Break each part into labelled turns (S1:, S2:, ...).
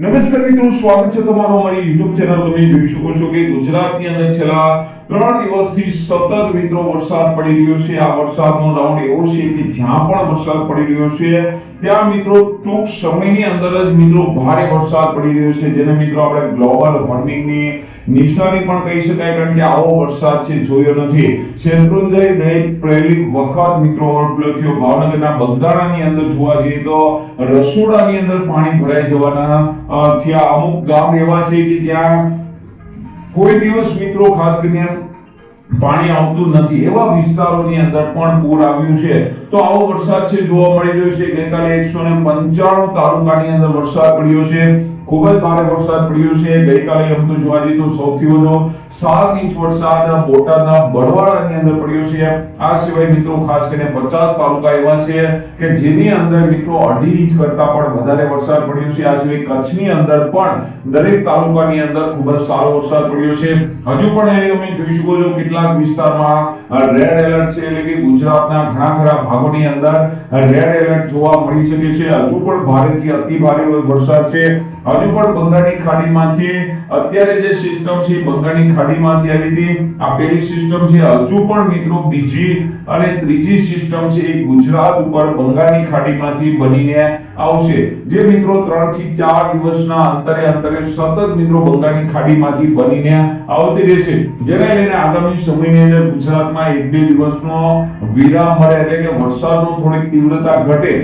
S1: નમસ્કાર મિત્રો સ્વાગત છે તમારું અમારી YouTube ચેનલ તમે જોઈ શકો છો કે ગુજરાતની અંદર છેલ્લા ત્રણ દિવસથી સતત મિત્રો વરસાદ પડી રહ્યો છે. આ વરસાદનો રાઉન્ડ એવો છે કે જ્યાં પણ વરસાદ પડી રહ્યો છે, ત્યાં મિત્રો ટૂંક સમયની અંદર જ મિત્રો ભારે વરસાદ પડી રહ્યો છે. જેને મિત્રો આપણે ગ્લોબલ વોર્મિંગની નિશાની પણ કહી શકાય કારણ કે આવો વરસાદ છે, જોયો નથી. શેત્રુંજય ગઈ પહેલી વખત મિત્રો ઓવરફ્લો ભાવનગરના બગદાણાની અંદર જોવા જઈએ તો રસોડાની અંદર પાણી ભરાઈ જવાના થયા અમુક ગામ એવા છે કે જ્યાં કોઈ દિવસ મિત્રો ખાસ કરીને પાણી આવતું નથી. એવા વિસ્તારોની અંદર પણ પૂર આવ્યું છે. તો આવો વરસાદ છે, જોવા મળી રહ્યો છે. ગઈકાલે એકસો ને પંચાણું તાલુકાની અંદર વરસાદ પડ્યો છે. ખૂબ જ ભારે વરસાદ પડ્યો છે. ગઈકાલે એમ તો જોવા જઈએ તો સૌથી વધુ સાત ઇંચ વરસાદ બોટાદના બરવાડાની અંદર પડ્યો છે. આ સિવાય મિત્રો ખાસ કરીને પચાસ તાલુકા એવા છે કે જેની અંદર મિત્રો અઢી ઇંચ કરતા પણ વધારે વરસાદ પડ્યો છે. આ સિવાય કચ્છની અંદર પણ દરેક તાલુકાની અંદર ખૂબ જ સારો વરસાદ પડ્યો છે. હજુ પણ તમે જોઈ શકો છો કેટલાક વિસ્તારમાં રેડ એલર્ટ છે એટલે કે ગુજરાતના ઘણા ખરા ભાગોની અંદર રેડ એલર્ટ જોવા મળી શકે છે. હજુ પણ ભારેથી અતિ ભારે વરસાદ છે. હજુ પણ બંગાળની ખાડીમાંથી અત્યારે જે સિસ્ટમ છે બંગાળની ખાડીમાંથી આવી હતી આ પેલી સિસ્ટમ છે. હજુ પણ મિત્રો બીજી અને ત્રીજી સિસ્ટમ છે એ ગુજરાત ઉપર બંગાળની ખાડીમાંથી બનીને આવશે. જે મિત્રો 3 થી 4 દિવસના અંતરે અંતરે સતત મિત્રો બંગાળની ખાડીમાંથી બનીને આવતી રહેશે. જેને લઈને આગામી સમયની અંદર ગુજરાતમાં એક બે દિવસનો વિરામ મળે એટલે કે વરસાદનો થોડીક તીવ્રતા ઘટે.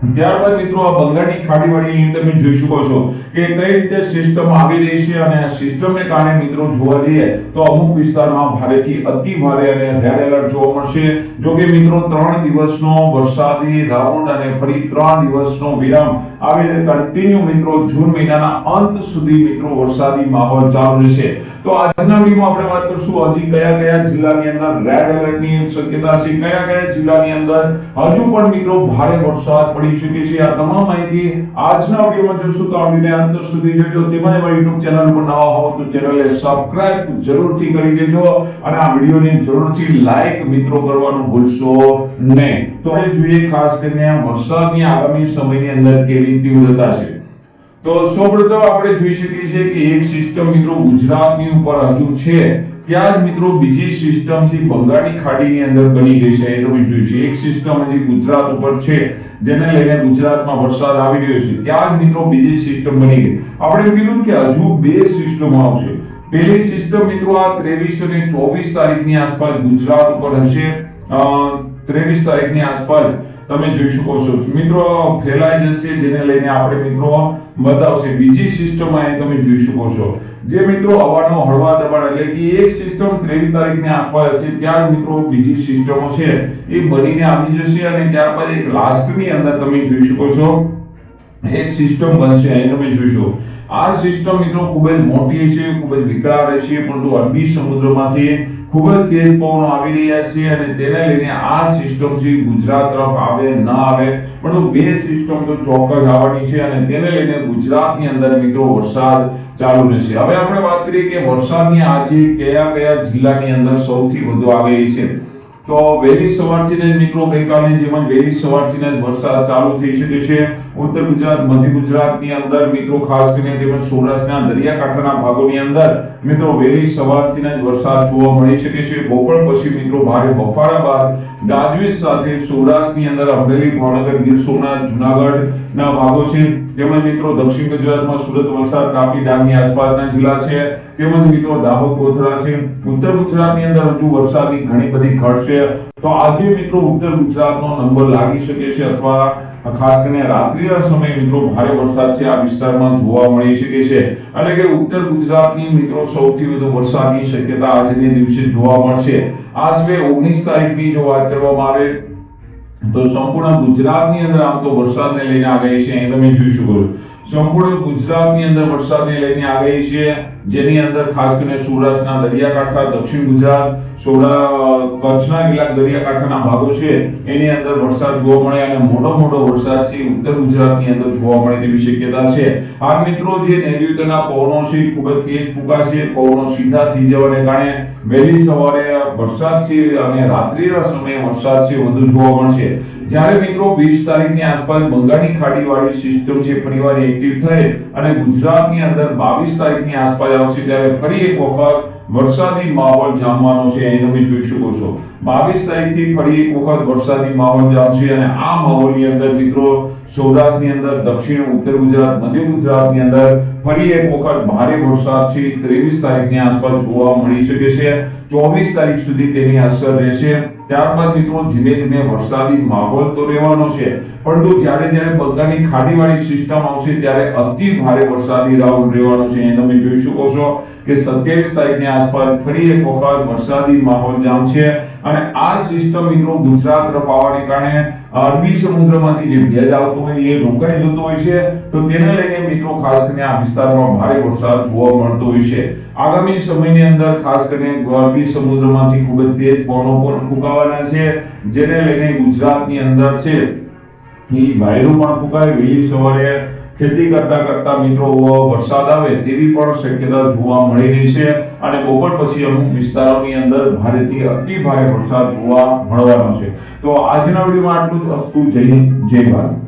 S1: ત્યારબાદ મિત્રો આ બંગાળની ખાડીવાળી તમે જોઈ શકો છો કે કઈ રીતે સિસ્ટમ આવી રહી છે અને સિસ્ટમને કારણે મિત્રો જોવા જઈએ તો અમુક વિસ્તારમાં ભારેથી અતિ ભારે અને રેડ એલર્ટ જોવા મળશે. જો કે મિત્રો ત્રણ દિવસનો વરસાદી રાઉન્ડ અને ફરી ત્રણ દિવસનો વિરામ આવી રીતે કન્ટિન્યુ મિત્રો જૂન મહિનાના અંત સુધી મિત્રો વરસાદી માહોલ ચાલુ રહેશે. તો આજના વિડીયોમાં આપણે વાત કરશું હજી કયા કયા જિલ્લાની અંદર રેડ એલર્ટની શક્યતા છે, કયા કયા જિલ્લાની અંદર હજુ પણ મિત્રો ભારે વરસાદ પડી શકે છે. આ તમામ માહિતી આજના વિડીયોમાં જોશું. તો આ અંત સુધી જોજો. તેમજ અમારી YouTube ચેનલ પર નવા હો તો ચેનલને સબસ્ક્રાઇબ જરૂરથી કરી દેજો અને આ વિડીયોને જરૂરથી લાઈક મિત્રો કરવાનું ભૂલશો નહીં. તો હવે જોઈએ ખાસ કરીને વરસાદની આગામી સમયની અંદર કેવી તીવ્રતા છે. તો સૌપ્રથમ આપણે જોઈ શકીએ છીએ કે એક સિસ્ટમ મિત્રો ગુજરાતની ઉપર હજુ છે. ત્યાં જ મિત્રો બીજી સિસ્ટમથી બંગાળની ખાડીની અંદર બની ગઈ છે. એ તમે જોઈ છે. એક સિસ્ટમ હજી ગુજરાત ઉપર છે, જેને લઈને ગુજરાતમાં વરસાદ આવી રહ્યો છે. ત્યાં જ મિત્રો બીજી સિસ્ટમ બની ગઈ. આપણે કીધું કે હજુ બે સિસ્ટમ આવશે. પહેલી સિસ્ટમ મિત્રો આ 23 અને 24 તારીખની આસપાસ ગુજરાત ઉપર હશે. અ, 23 તારીખની આસપાસ તમે જોઈ શકો છો. મિત્રો ફેલાઈ જશે જેને લઈને આપણે મિત્રો બતાવશે. બીજી સિસ્ટમ અહીં તમે જોઈ શકો છો. જે મિત્રો હવાનો હળવા દબાણ એટલે કે એક સિસ્ટમ 23 તારીખની આસપાસ હશે ત્યાં મિત્રો બીજી સિસ્ટમો છે એ બનીને આવી જશે અને ત્યારબાદ એક લાસ્ટની અંદર તમે જોઈ શકો છો. એક સિસ્ટમ બનશે અહીં તમે જોઈશો આ સિસ્ટમ મિત્રો ખૂબ જ મોટી છે ખૂબ જ વિકરાળ છે પરંતુ અરબી સમુદ્રમાંથી ખૂબ જ તેજ પવનો આવી રહ્યા છે અને તેને લઈને આ સિસ્ટમ છે ગુજરાત તરફ આવે, ન આવે પરંતુ બે સિસ્ટમ તો ચોક્કસ આવવાની છે અને તેને લઈને ગુજરાતની અંદર મિત્રો વરસાદ ચાલુ રહેશે. હવે આપણે વાત કરીએ કે વરસાદની આજે કયા કયા જિલ્લાની અંદર સૌથી વધુ આવેલી છે. તો વહેલી સવારથી જ મિત્રો ગઈકાલે જેમ જ સવારથી જ વરસાદ ચાલુ થઈ શકે છે. ઉત્તર ગુજરાત, મધ્ય ગુજરાતની અંદર મિત્રો ખાસ કરીને તેમજ સૌરાષ્ટ્રના દરિયાકાંઠાના ભાગોની અંદર મિત્રો વહેલી સવારથી જ વરસાદ જોવા મળી શકે છે. બપોર પછી મિત્રો ભારે બફારા બાદ ગાજવીજ સાથે સૌરાષ્ટ્રની અંદર અમરેલી, ભાવનગર, ગીર સોમનાથ, જુનાગઢના ભાગો છે. તેમજ મિત્રો દક્ષિણ ગુજરાતમાં સુરત વલસાડ તાપી ડાંગની આસપાસના જિલ્લા છે. તેમજ મિત્રો દાહોદ ગોધરા ઉત્તર ગુજરાતની અંદર હજુ વરસાદની ઘણી બધી ઘટ તો આજે મિત્રો ઉત્તર ગુજરાતનો નંબર લાગી શકે છે અથવા ખાસ કરીને રાત્રિના સમયે મિત્રો ભારે વરસાદ છે. આ વિસ્તારમાં જોવા મળી શકે છે. એટલે કે ઉત્તર ગુજરાતની મિત્રો સૌથી વધુ વરસાદની શક્યતા આજને દિવસે જોવા મળશે. આશરે 19 તારીખની જો વાત કરવામાં આવે, તો સંપૂર્ણ ગુજરાતની અંદર આમ તો વરસાદને લઈને આવે છે અહીં તમે જોઈ શકો છો. સંપૂર્ણ ગુજરાતની અંદર વરસાદને લઈને આવી છે. જેની અંદર ખાસ કરીને સૌરાષ્ટ્રના દરિયાકાંઠા, દક્ષિણ ગુજરાત, સોડા કચ્છના કેટલાક દરિયાકાંઠાના ભાગો છે, એની અંદર વરસાદ જોવા મળે અને મોટો મોટો વરસાદ છે ઉત્તર ગુજરાતની અંદર જોવા મળે તેવી શક્યતા છે. આ મિત્રો જે નૈઋત્યના પવનો છે ખૂબ જ તેજ ફૂંકાશે. પવનો સીધા થઈ જવાને કારણે વહેલી સવારે વરસાદ છે અને રાત્રિના સમયે વરસાદ છે, વધુ જોવા મળશે. જ્યારે મિત્રો વીસ તારીખની આસપાસ બંગાળની ખાડીવાળી સિસ્ટમ છે, ફરીવાર એક્ટિવ થઈ અને ગુજરાતની અંદર બાવીસ તારીખની આસપાસ આવશે, ત્યારે ફરી એક વખત વરસાદી માહોલ જામવાનો છે એ તમે જોઈ શકો છો. બાવીસ તારીખથી ફરી એક વખત વરસાદી માહોલ જામશે અને આ માહોલની અંદર મિત્રો સૌરાષ્ટ્રની અંદર દક્ષિણ ઉત્તર ગુજરાત, મધ્ય ગુજરાતની અંદર ફરી એક વખત ભારે વરસાદ છે. ત્રેવીસ તારીખની આસપાસ જોવા મળી શકે છે. ચોવીસ તારીખ સુધી તેની અસર રહેશે. ત્યારબાદ મિત્રો ધીમે ધીમે વરસાદી માહોલ તો રહેવાનો છે. પરંતુ જ્યારે જ્યારે બંગાળની ખાડીવાળી સિસ્ટમ આવશે, ત્યારે અતિ ભારે વરસાદી રાઉન્ડ રહેવાનો છે. એ તમે જોઈ શકો છો કે સત્યાવીસ તારીખની આસપાસ ફરી એક વખત વરસાદી માહોલ જામશે અને આ સિસ્ટમ મિત્રો ગુજરાત તરફ કારણે અરબી સમુદ્રમાંથી જે ભેજ આવતો હોય એ રોકાઈ જતો હોય છે. તો તેને લઈને મિત્રો ખાસ કરીને આ વિસ્તારમાં ભારે વરસાદ જોવા મળતો હોય છે. આગામી સમયની અંદર ખાસ કરીને અરબી સમુદ્રમાંથી ખૂબ જ તેજ પવનો પણ ફૂંકાવાના છે, જેને લઈને ગુજરાતની અંદર છે, એ વાયરો પણ ફૂંકાય વહેલી સવારે ખેતી કરતા કરતા મિત્રો વરસાદ આવે તેવી પણ શક્યતા જોવા મળી રહી છે અને બપોર પછી અમુક વિસ્તારોની અંદર ભારેથી અતિ ભારે વરસાદ જોવા મળવાનો છે. તો આજના વિડીયોમાં આટલું જ. અસ્તુ જય જય ભારત.